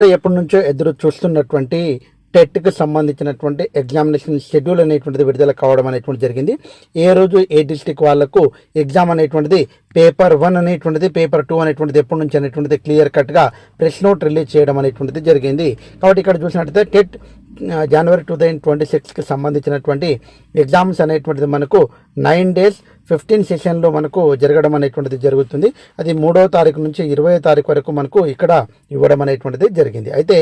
ఎప్పటి నుంచో ఎదురు చూస్తున్నటువంటి టెట్కి సంబంధించినటువంటి ఎగ్జామినేషన్ షెడ్యూల్ అనేటువంటిది విడుదల కావడం అనేటువంటి జరిగింది. ఏ రోజు ఏ డిస్టిక్ వాళ్ళకు ఎగ్జామ్ అనేటువంటిది పేపర్ వన్ అనేటువంటిది పేపర్ టూ అనేటువంటిది ఎప్పటి నుంచి అనేటువంటిది క్లియర్ కట్గా ప్రెస్ నోట్ రిలీజ్ చేయడం అనేటువంటిది జరిగింది. కాబట్టి ఇక్కడ చూసినట్టయితే TET January two thousand twenty సిక్స్కి సంబంధించినటువంటి ఎగ్జామ్స్ అనేటువంటిది మనకు నైన్ డేస్ ఫిఫ్టీన్ సెషన్లో మనకు జరగడం అనేటువంటిది జరుగుతుంది. అది మూడో తారీఖు నుంచి ఇరవై తారీఖు వరకు మనకు ఇక్కడ ఇవ్వడం అనేటువంటిది జరిగింది. అయితే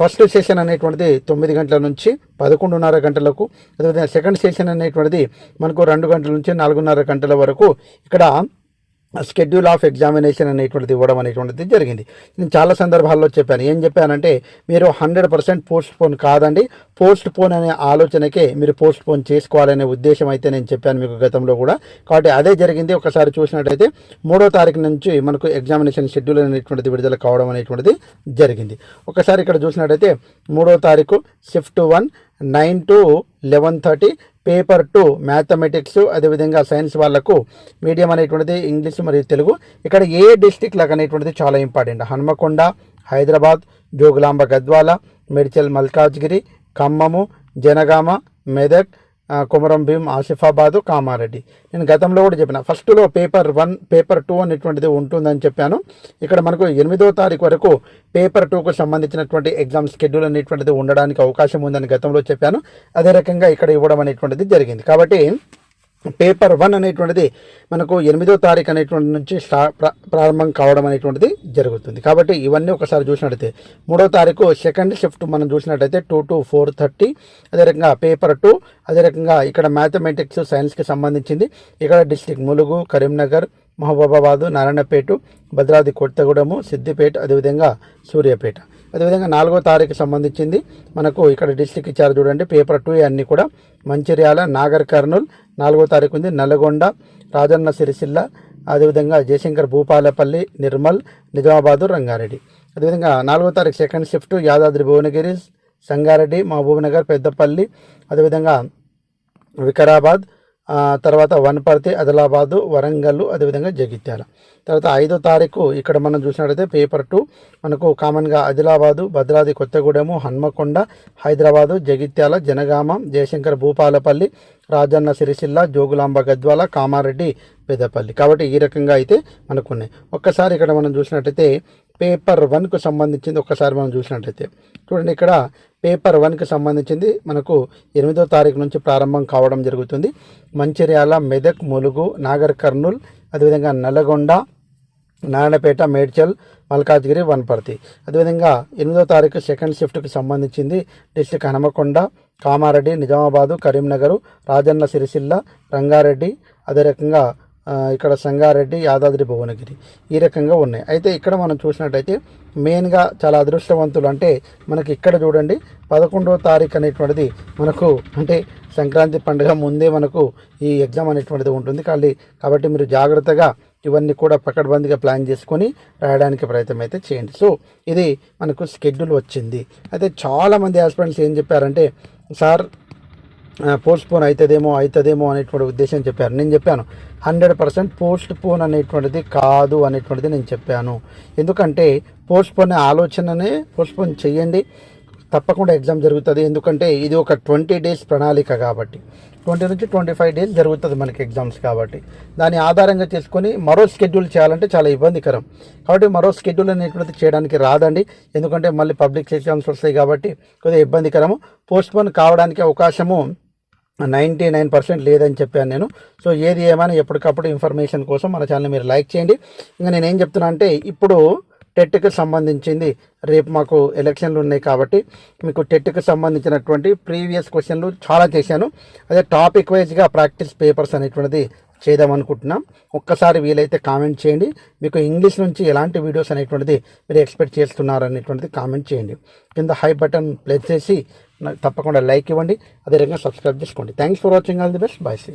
ఫస్ట్ సెషన్ అనేటువంటిది తొమ్మిది గంటల నుంచి పదకొండున్నర గంటలకు అదేవిధంగా సెకండ్ సెషన్ అనేటువంటిది మనకు రెండు గంటల నుంచి నాలుగున్నర గంటల వరకు ఇక్కడ షెడ్యూల్ ఆఫ్ ఎగ్జామినేషన్ అనేటువంటిది ఇవ్వడం అనేటువంటిది జరిగింది. నేను చాలా సందర్భాల్లో చెప్పాను. ఏం చెప్పానంటే మీరు హండ్రెడ్ పర్సెంట్ పోస్ట్ పోన్ కాదండి. పోస్ట్ పోన్ అనే ఆలోచనకే మీరు పోస్ట్ పోన్ చేసుకోవాలనే ఉద్దేశం అయితే నేను చెప్పాను మీకు గతంలో కూడా. కాబట్టి అదే జరిగింది. ఒకసారి చూసినట్టయితే మూడో తారీఖు నుంచి మనకు ఎగ్జామినేషన్ షెడ్యూల్ అనేటువంటిది విడుదల కావడం అనేటువంటిది జరిగింది. ఒకసారి ఇక్కడ చూసినట్టయితే మూడో తారీఖు shift one nine to eleven thirty paper two mathematics అదేవిధంగా సైన్స్ వాళ్ళకు మీడియం అనేటువంటిది ఇంగ్లీష్ మరియు తెలుగు. ఇక్కడ ఏ డిస్టిక్ లాగా అనేటువంటిది చాలా ఇంపార్టెంట్. హన్మకొండ హైదరాబాద్ జోగులాంబ గద్వాల మెడిచల్ మల్కాజ్గిరి ఖమ్మము జనగామ మెదక్ కొమరం భీం ఆసిఫాబాదు కామారెడ్డి. నేను గతంలో కూడా చెప్పిన ఫస్ట్లో పేపర్ వన్ పేపర్ టూ అనేటువంటిది ఉంటుందని చెప్పాను. ఇక్కడ మనకు ఎనిమిదో తారీఖు వరకు పేపర్ టూకు సంబంధించినటువంటి ఎగ్జామ్ షెడ్యూల్ అనేటువంటిది ఉండడానికి అవకాశం ఉందని గతంలో చెప్పాను. అదే రకంగా ఇక్కడ ఇవ్వడం అనేటువంటిది జరిగింది. కాబట్టి పేపర్ వన్ అనేటువంటిది మనకు ఎనిమిదో తారీఖు అనేటువంటి నుంచి స్టా ప్రా- ప్రారంభం కావడం అనేటువంటిది జరుగుతుంది. కాబట్టి ఇవన్నీ ఒకసారి చూసినట్టయితే మూడో తారీఖు సెకండ్ షిఫ్ట్ మనం చూసినట్టయితే టూ టు ఫోర్ థర్టీ అదే రకంగా పేపర్ టూ అదే రకంగా ఇక్కడ మ్యాథమెటిక్స్ సైన్స్కి సంబంధించింది. ఇక్కడ డిస్టిక్ ములుగు కరీంనగర్ మహబూబాబాదు నారాయణపేట భద్రాద్రి కొత్తగూడెము సిద్దిపేట అదేవిధంగా సూర్యాపేట. అదేవిధంగా నాలుగో తారీఖు సంబంధించింది మనకు ఇక్కడ డిస్టిక్ ఇచ్చారు చూడండి పేపర్ టూ అన్నీ కూడా. మంచిర్యాల నాగర్ కర్నూల్ నాలుగో తారీఖు ఉంది. నల్గొండ రాజన్న సిరిసిల్ల అదేవిధంగా జయశంకర్ భూపాలపల్లి నిర్మల్ నిజామాబాదు రంగారెడ్డి. అదేవిధంగా నాలుగో తారీఖు సెకండ్ షిఫ్ట్ యాదాద్రి భువనగిరి సంగారెడ్డి మహబూబ్నగర్ పెద్దపల్లి అదేవిధంగా వికారాబాద్ తర్వాత వనపర్తి ఆదిలాబాదు వరంగల్ అదేవిధంగా జగిత్యాల. తర్వాత ఐదో తారీఖు ఇక్కడ మనం చూసినట్లయితే పేపర్ టూ. మనకు కామన్గా ఆదిలాబాదు భద్రాద్రి కొత్తగూడెము హన్మకొండ హైదరాబాదు జగిత్యాల జనగామ జయశంకర్ భూపాలపల్లి రాజన్న సిరిసిల్ల జోగులాంబ గద్వాల కామారెడ్డి పెద్దపల్లి కాబట్టి ఈ రకంగా అయితే మనకు ఉన్నాయి ఒక్కసారి ఇక్కడ మనం చూసినట్టయితే పేపర్ వన్కు సంబంధించింది ఒక్కసారి మనం చూసినట్లయితే చూడండి ఇక్కడ పేపర్ వన్కి సంబంధించింది మనకు ఎనిమిదో తారీఖు నుంచి ప్రారంభం కావడం జరుగుతుంది. మంచిర్యాల మెదక్ ములుగు నాగర్ కర్నూల్ అదేవిధంగా నల్లగొండ నారాయణపేట మేడ్చల్ మల్కాజ్గిరి వనపర్తి. అదేవిధంగా ఎనిమిదో తారీఖు సెకండ్ షిఫ్ట్కి సంబంధించింది డిస్టిక్ హనుమకొండ కామారెడ్డి నిజామాబాదు కరీంనగరు రాజన్న సిరిసిల్ల రంగారెడ్డి అదే రకంగా ఇక్కడ సంగారెడ్డి యాదాద్రి భువనగిరి ఈ రకంగా ఉన్నాయి. అయితే ఇక్కడ మనం చూసినట్టయితే మెయిన్గా చాలా అదృష్టవంతులు అంటే మనకి ఇక్కడ చూడండి పదకొండవ తారీఖు అనేటువంటిది మనకు అంటే సంక్రాంతి పండుగ ముందే మనకు ఈ ఎగ్జామ్ అనేటువంటిది ఉంటుంది కానీ కాబట్టి మీరు జాగ్రత్తగా ఇవన్నీ కూడా పకడ్బందీగా ప్లాన్ చేసుకొని రాయడానికి ప్రయత్నం అయితే చేయండి. సో ఇది మనకు షెడ్యూల్ వచ్చింది. అయితే చాలామంది ఆస్పిరెంట్స్ ఏం చెప్పారంటే సార్ పోస్ట్ పోన్ అవుతుందేమో అవుతుందేమో అనేటువంటి ఉద్దేశం చెప్పారు. నేను చెప్పాను హండ్రెడ్ పర్సెంట్ పోస్ట్ పోన్ అనేటువంటిది కాదు అనేటువంటిది నేను చెప్పాను. ఎందుకంటే పోస్ట్ పోన్ ఆలోచననే పోస్ట్ పోన్ తప్పకుండా ఎగ్జామ్ జరుగుతుంది. ఎందుకంటే ఇది ఒక ట్వంటీ డేస్ ప్రణాళిక కాబట్టి ట్వంటీ నుంచి ట్వంటీ ఫైవ్ డేస్ జరుగుతుంది మనకి ఎగ్జామ్స్ కాబట్టి. దాని ఆధారంగా చేసుకొని మరో షెడ్యూల్ చేయాలంటే చాలా ఇబ్బందికరం. కాబట్టి మరో షెడ్యూల్ అనేటువంటిది చేయడానికి రాదండి. ఎందుకంటే మళ్ళీ పబ్లిక్ ఎగ్జామ్స్ వస్తాయి కాబట్టి కొద్దిగా ఇబ్బందికరము. పోస్ట్పోన్ కావడానికి అవకాశము నైంటీ నైన్ పర్సెంట్ లేదని చెప్పాను నేను. సో ఏది ఏమైనా ఎప్పటికప్పుడు ఇన్ఫర్మేషన్ కోసం మన ఛానల్ మీరు లైక్ చేయండి. ఇంకా నేను ఏం చెప్తున్నా అంటే ఇప్పుడు టెట్కి సంబంధించింది రేపు మాకు ఎలక్షన్లు ఉన్నాయి కాబట్టి మీకు టెట్కి సంబంధించినటువంటి ప్రీవియస్ క్వశ్చన్లు చాలా చేశాను. అదే టాపిక్ వైజ్గా ప్రాక్టీస్ పేపర్స్ అనేటువంటిది చేద్దాం అనుకుంటున్నాం. ఒక్కసారి వీలైతే కామెంట్ చేయండి. మీకు ఇంగ్లీష్ నుంచి ఎలాంటి వీడియోస్ అనేటువంటిది మీరు ఎక్స్పెక్ట్ చేస్తున్నారు అనేటువంటిది కామెంట్ చేయండి. కింద హై బటన్ ప్లెస్ చేసి తప్పకుండా లైక్ ఇవ్వండి. అదేవిధంగా సబ్స్క్రైబ్ చేసుకోండి. Thanks for watching all the best bye see